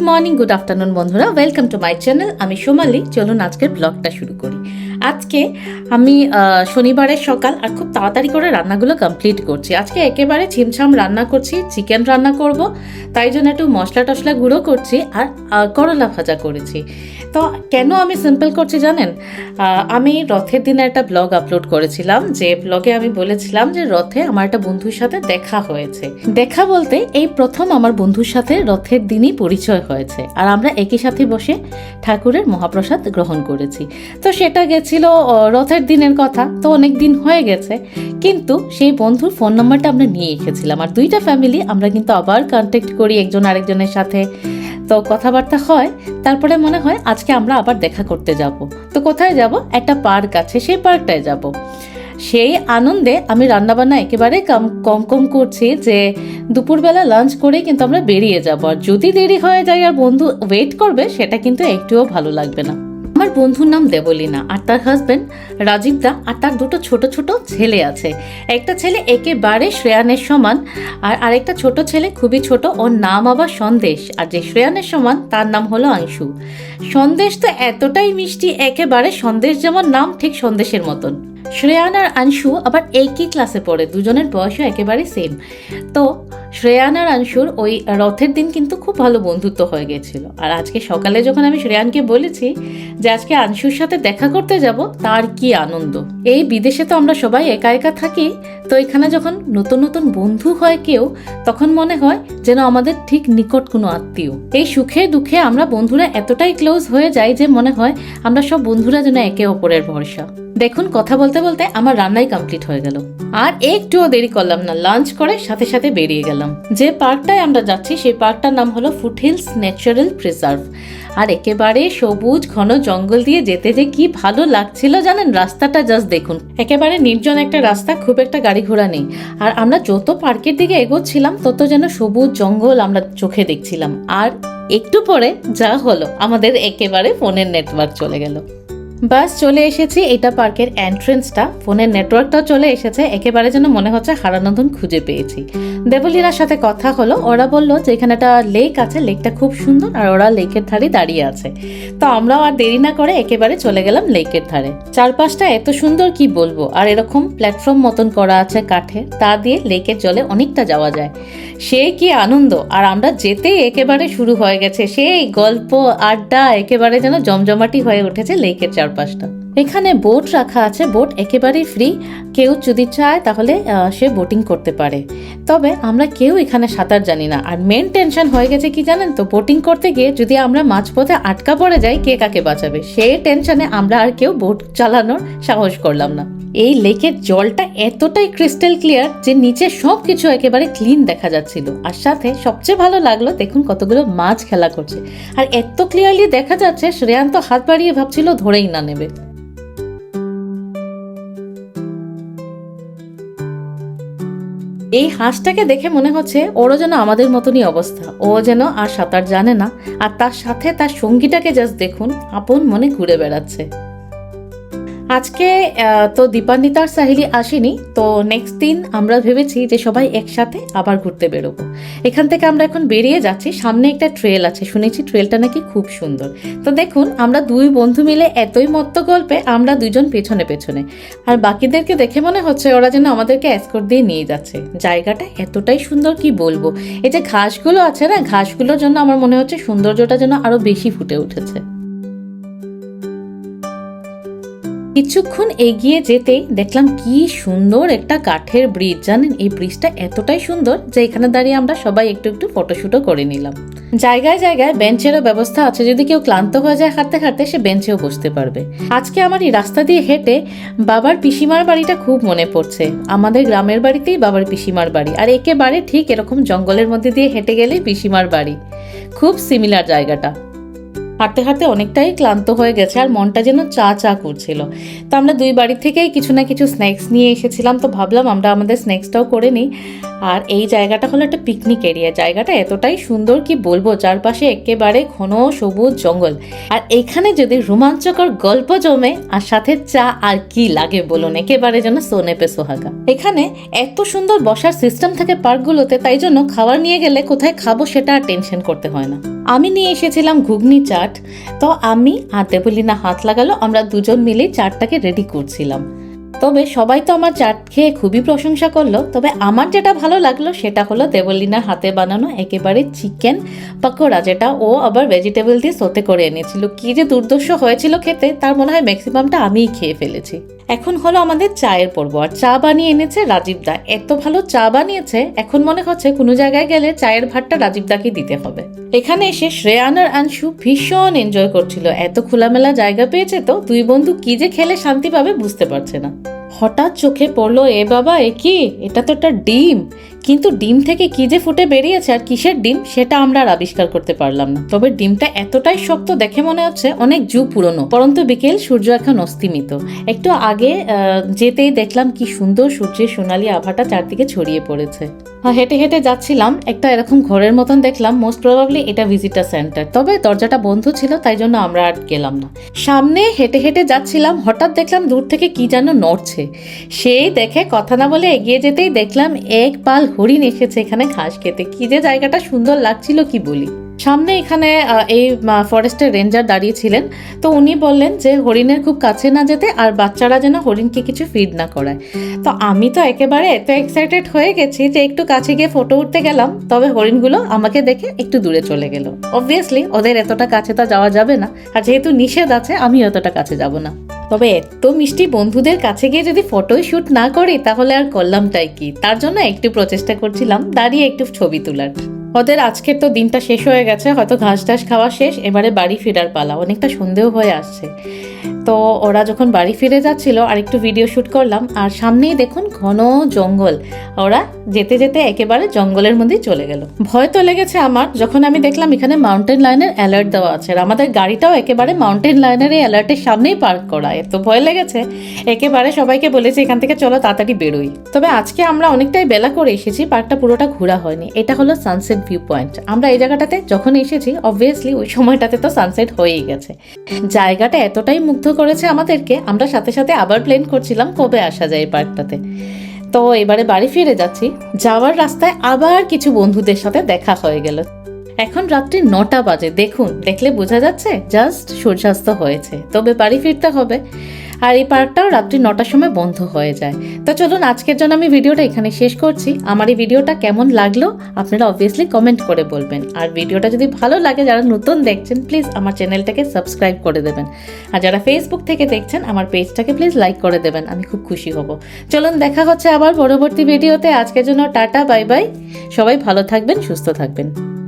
Good morning good afternoon বন্ধুরা। Welcome to my channel আমি সোমালি। চলুন আজকের ব্লগটা শুরু করি। আজকে আমি শনিবারের সকাল আর খুব তাড়াতাড়ি করে রান্নাগুলো কমপ্লিট করছি। আজকে একেবারে ছিমছাম রান্না করছি চিকেন রান্না করব, তাই জন্য একটু মশলা টশলা গুঁড়ো করছি আর করলা ভাজা করেছি। তো কেন আমি সিম্পল করছি জানেন? আমি রথের দিনে একটা ব্লগ আপলোড করেছিলাম, যে ব্লগে আমি বলেছিলাম যে রথে আমার একটা বন্ধুর সাথে দেখা হয়েছে। দেখা বলতে এই প্রথম আমার বন্ধুর সাথে রথের দিনই পরিচয় হয়েছে, আর আমরা একই সাথে বসে ঠাকুরের মহাপ্রসাদ গ্রহণ করেছি। তো সেটা গেছিল আহ, রথের দিনের কথা। তো অনেক দিন হয়ে গেছে। কিন্তু সেই বন্ধুর ফোন নাম্বারটা আমরা নিয়ে এসেছিলাম। আর দুইটা ফ্যামিলি আমরা কিন্তু আবার কন্ট্যাক্ট করি একজন আরেকজনের সাথে। তো কথাবার্তা হয়। তারপরে মনে হয় আজকে আমরা আবার দেখা করতে যাব। তো কোথায় যাব? একটা পার্ক আছে। সেই পার্কটায় যাব। সেই আনন্দে আমি রান্নাবান্না একেবারে কম কম কম করছি যে দুপুরবেলা লাঞ্চ করেই কিন্তু আমরা বেরিয়ে যাব। আর যদি দেরি হয়ে যায় আর বন্ধু ওয়েট করবে সেটা কিন্তু একটুও ভালো লাগবে না। আমার বন্ধুর নাম দেবলীনা আর তার হাজবেন্ড রাজীব দা আর তার দুটো ছোট ছোট ছেলে আছে। একটা ছেলে একেবারে শ্রেয়ানের সমান আর আরেকটা ছোট ছেলে খুবই ছোট, ওর নাম আবার সন্দেশ আর যে শ্রেয়ানের সমান তার নাম হলো আংশু। সন্দেশ তো এতটাই মিষ্টি, একেবারে সন্দেশ যেমন নাম ঠিক সন্দেশের মতন। শ্রেয়ান আর আংশু আবার একই ক্লাসে পড়ে, দুজনের বয়সও একেবারে সেম তো শ্রেয়ান আর আংশুর ওই রথের দিন কিন্তু খুব ভালো বন্ধুত্ব হয়ে গেছিল। আর আজকে সকালে যখন আমি শ্রেয়ানকে বলেছি যে আজকে আংশুর সাথে দেখা করতে যাব, তার কি আনন্দ। এই বিদেশে তো আমরা সবাই একা একা থাকি, তো এখানে যখন নতুন নতুন বন্ধু হয় কেউ, তখন মনে হয় যেন আমাদের ঠিক নিকট কোনো আত্মীয়। এই সুখে দুঃখে আমরা বন্ধুরা এতটাই ক্লোজ হয়ে যাই যে মনে হয় আমরা সব বন্ধুরা যেন একে অপরের ভরসা। দেখুন, কথা বলতে বলতে আমার রান্নাই কমপ্লিট হয়ে গেল। আর একটুও দেরি করলাম না লাঞ্চ করে সাথে সাথে বেরিয়ে গেলাম। যে পার্কটায় আমরা যাচ্ছি, সেই পার্কটার নাম হলো ফুটহিলস ন্যাচারাল প্রিজার্ভ আর একেবারে সবুজ, ঘন জঙ্গল দিয়ে যেতে যে কি ভালো লাগছিল জানেন? রাস্তাটা জাস্ট দেখুন। একেবারে নির্জন একটা রাস্তা, খুব একটা গাড়ি ঘোড়া নেই। আর আমরা যত পার্কের দিকে এগোচ্ছিলাম, তত যেন সবুজ জঙ্গল আমরা চোখে দেখছিলাম। আর একটু পরে যা হলো, আমাদের একেবারে ফোনের নেটওয়ার্ক চলে গেল। বাস চলে এসেছি এটা পার্কের এন্ট্রেন্সটা ফোনের নেটওয়ার্কটাও চলে এসেছে। একেবারে যেন মনে হচ্ছে হারানো ধন খুঁজে পেয়েছি। দেবলীনার সাথে কথা হলো। ওরা বলল যে এখানে একটা লেক আছে। লেকটা খুব সুন্দর আর ওরা লেকের ধারে দাঁড়িয়ে আছে। তো আমরাও আর দেরি না করে একেবারে চলে গেলাম লেকের ধারে। চারপাশটা এত সুন্দর কি বলব? আর এরকম প্ল্যাটফর্ম মতন করা আছে কাঠে, তা দিয়ে লেকের জলে অনেকটা যাওয়া যায়। সে কি আনন্দ! আর আমরা যেতেই একেবারে শুরু হয়ে গেছে। সেই গল্প, আড্ডা একেবারে যেন জমজমাটি হয়ে উঠেছে লেকের চারপাশটা। এখানে বোট রাখা আছে বোট একেবারেই ফ্রি কেউ যদি চায় তাহলে সে বোটিং করতে পারে। তবে আমরা কেউ এখানে সাঁতার জানি না। আর মেন টেনশন হয়ে গেছে কি জানেন তো? বোটিং করতে গিয়ে যদি আমরা মাঝপথে আটকা পড়ে যাই, কে কাকে বাঁচাবে? সেই টেনশনে আমরা আর কেউ বোট চালানোর সাহস করলাম না। এই লেকের জলটা এতটাই ক্রিস্টাল ক্লিয়ার যে নিচে সব কিছু একেবারে ক্লিন দেখা যাচ্ছিল। আর সাথে সবচেয়ে ভালো লাগল, দেখুন কতগুলো মাছ খেলা করছে। আর এত ক্লিয়ারলি দেখা যাচ্ছে শ্রেয়ান্ত হাত বাড়িয়ে ভাবছিল ধরেই না নেবে। এই হাঁসটাকে দেখে মনে হচ্ছে ওরও যেন আমাদের মতনই অবস্থা। ও যেন আর সাঁতার জানে না, আর তার সাথে তার সঙ্গীটাকে জাস্ট দেখুন, আপন মনে ঘুরে বেড়াচ্ছে। আজকে তো দীপান্বিতার সাহিলি আসেনি, তো নেক্সট দিন আমরা ভেবেছি যে সবাই একসাথে আবার ঘুরতে বেরোবো। এখান থেকে আমরা এখন বেরিয়ে যাচ্ছি, সামনে একটা ট্রেল আছে, শুনেছি ট্রেলটা নাকি খুব সুন্দর। তো দেখুন, আমরা দুই বন্ধু মিলে এতই মত্ত গল্পে, আমরা দুজন পেছনে পেছনে। আর বাকিদেরকে দেখে মনে হচ্ছে ওরা যেন আমাদেরকে এসকোর দিয়ে নিয়ে যাচ্ছে। জায়গাটা এতটাই সুন্দর, কি বলব? এই যে ঘাসগুলো আছে না, ঘাসগুলোর জন্য আমার মনে হচ্ছে সৌন্দর্যটা যেন আরও বেশি ফুটে উঠেছে। কিছুক্ষণ এগিয়ে যেতেই দেখলাম কি সুন্দর একটা কাঠের ব্রিজ জানেন, এই ব্রিজটা এতটাই সুন্দর যে এখানে দাঁড়িয়ে আমরা সবাই একটু একটু ফটোশুটও করে নিলাম। জায়গায় জায়গায় বেঞ্চেরও ব্যবস্থা আছে। যদি কেউ ক্লান্ত হয়ে যায় হাঁটতে হাঁটতে, সে বেঞ্চেও বসতে পারবে। আজকে আমার এই রাস্তা দিয়ে হেঁটে বাবার পিসিমার বাড়িটা খুব মনে পড়ছে। আমাদের গ্রামের বাড়িতেই বাবার পিসিমার বাড়ি। আর একেবারে ঠিক এরকম জঙ্গলের মধ্যে দিয়ে হেঁটে গেলেই পিসিমার বাড়ি। খুব সিমিলার জায়গাটা। হাঁটতে হাঁটতে অনেকটাই ক্লান্ত হয়ে গেছে আর মনটা যেন চা চা করছিল। তো আমরা দুই বাড়ি থেকেই কিছু না কিছু স্ন্যাক্স নিয়ে এসেছিলাম, তো ভাবলাম আমরা আমাদের স্ন্যাক্সটাও করে নিই। আর এই জায়গাটা হলো একটা পিকনিক এরিয়া জায়গাটা এতটাই সুন্দর কি বলব, চারপাশে একেবারে ঘন সবুজ জঙ্গল। আর এখানে যদি রোমাঞ্চকর গল্প জমে, আর সাথে চা আর কি লাগে বলুন, একেবারে যেন সোনে পে সোহাগা। এখানে এত সুন্দর বসার সিস্টেম থাকে পার্কগুলোতে, তাই জন্য খাবার নিয়ে গেলে কোথায় খাব সেটা আর টেনশন করতে হয় না। আমি নিয়ে এসেছিলাম ঘুগনি চাট, তো আমি আর দেবলিনা হাত লাগালো, আমরা দুজন মিলে চাটটাকে রেডি করছিলাম। তবে সবাই তো আমার চাট খেয়ে খুবই প্রশংসা করল। তবে আমার যেটা ভালো লাগল সেটা হলো দেবলিনার হাতে বানানো একেবারে চিকেন পকোড়া, যেটা ও আবার ভেজিটেবল দিয়ে সোতে করে এনেছিল। কি যে দুর্দর্শ হয়েছিল খেতে, তার মনে হয় ম্যাক্সিমামটা আমিই খেয়ে ফেলেছি। এখন হলো আমাদের চায়ের পর্ব, আর চা বানিয়ে এনেছে রাজীব দা। এত ভালো চা বানিয়েছে, এখন মনে হচ্ছে কোনো জায়গায় গেলে চায়ের ভাতটা রাজীব দাকে দিতে হবে। এখানে এসে শ্রেয়ান আর আংশু ভীষণ এনজয় করছিল। এত খোলামেলা জায়গা পেয়েছে তো, দুই বন্ধু কি যে খেলে শান্তি পাবে বুঝতে পারছে না। Thank you. হঠাৎ চোখে পড়ল, এ বাবা, এ কি? এটা তো একটা ডিম। কিন্তু ডিম থেকে কি যে ফুটে বেরিয়েছে আর কিসের ডিম, সেটা আমরা আর আবিষ্কার করতে পারলাম না। তবে ডিমটা এতটাই শক্ত দেখে মনে হচ্ছে অনেক যুগ পুরনো। পরন্তু বিকেল সূর্য এখন অস্তিমিত। একটু আগে যেতেই দেখলাম কি সুন্দর সূর্যের সোনালি আভাটা চারদিকে ছড়িয়ে পড়েছে। হেঁটে হেঁটে যাচ্ছিলাম, একটা এরকম ঘরের মতন দেখলাম মোস্ট প্রবাবলি এটা ভিজিটার সেন্টার তবে দরজাটা বন্ধ ছিল, তাই জন্য আমরা আর গেলাম না। সামনে হেঁটে হেঁটে যাচ্ছিলাম, হঠাৎ দেখলাম দূর থেকে কি যেন নড়ছে। সেই দেখে কথা না বলে এগিয়ে যেতেই দেখলাম এক পাল হরিণ এসেছে এখানে ঘাস খেতে। কি যে জায়গাটা সুন্দর লাগছিল কি বলি। সামনে এখানে এই ফরেস্টের রেঞ্জার দাঁড়িয়েছিলেন তো উনি বললেন যে, হরিণের খুব কাছে না যেতে আর বাচ্চারা যেন হরিণকে কিছু ফিড না করায়। তো আমি তো একেবারে এত এক্সাইটেড হয়ে গেছি যে, একটু কাছে গিয়ে ফটো উঠতে গেলাম। তবে হরিণগুলো আমাকে দেখে একটু দূরে চলে গেল। অবভিয়াসলি ওদের এতটা কাছে তো যাওয়া যাবে না। আর যেহেতু নিষেধ আছে, আমি অতটা কাছে যাব না। তবে এত মিষ্টি বন্ধুদের কাছে গিয়ে যদি ফটোই শ্যুট না করি, তাহলে আর করলামটাই কি? তার জন্য একটু প্রচেষ্টা করছিলাম, দাঁড়িয়ে একটু ছবি তোলার। ওদের আজকের তো দিনটা শেষ হয়ে গেছে, হয়তো ঘাস টাস খাওয়া শেষ, এবারে বাড়ি ফেরার পালা। অনেকটা সন্দেহ হয়ে আসছে। তো ওরা যখন বাড়ি ফিরে যাচ্ছিল আর একটু ভিডিও শ্যুট করলাম, আর সামনেই দেখুন ঘন জঙ্গল। ওরা যেতে যেতে একেবারে জঙ্গলের মধ্যে চলে গেল। ভয় তো লেগেছে আমার, যখন আমি দেখলাম এখানে মাউন্টেন লাইনের অ্যালার্ট দেওয়া আছে, আর আমাদের গাড়িটাও একেবারে মাউন্টেন লাইনের এই অ্যালার্টের সামনেই পার্ক করা, এত ভয় লেগেছে। একেবারে সবাইকে বলেছি, এখান থেকে চলো, তাড়াতাড়ি বেরোই। তবে আজকে আমরা অনেকটাই বেলা করে এসেছি পার্কটা পুরোটা ঘোরা হয়নি। এটা হলো সানসেট ভিউ পয়েন্ট আমরা এই জায়গাটাতে যখন এসেছি অবভিয়াসলি ওই সময়টাতে তো সানসেট হয়েই গেছে। জায়গাটা এতটাই মুগ্ধ করেছে আমাদেরকে, আমরা সাথে সাথে আবার প্ল্যান করছিলাম কবে আসা যায় পার্কটাতে। তো এবারে বাড়ি ফিরে যাচ্ছি, যাওয়ার রাস্তায় আবার কিছু বন্ধুদের সাথে দেখা হয়ে গেল। এখন রাত্রি নটা বাজে, দেখুন, দেখলে বোঝা যাচ্ছে জাস্ট সূর্যাস্ত হয়েছে। তবে বাড়ি ফিরতে হবে। আর এই পার্কটাও রাত্রি নটার সময় বন্ধ হয়ে যায়। তো চলুন, আজকের জন্য আমি ভিডিওটা এখানে শেষ করছি। আমার এই ভিডিওটা কেমন লাগল আপনারা অবভিয়াসলি কমেন্ট করে বলবেন। আর ভিডিওটা যদি ভালো লাগে, যারা নতুন দেখছেন প্লিজ আমার চ্যানেলটাকে সাবস্ক্রাইব করে দেবেন। আর যারা ফেসবুক থেকে দেখছেন, আমার পেজটাকে প্লিজ লাইক করে দেবেন। আমি খুব খুশি হব। চলুন, দেখা হচ্ছে আবার পরবর্তী ভিডিওতে। আজকের জন্য টাটা বাই বাই সবাই ভালো থাকবেন, সুস্থ থাকবেন।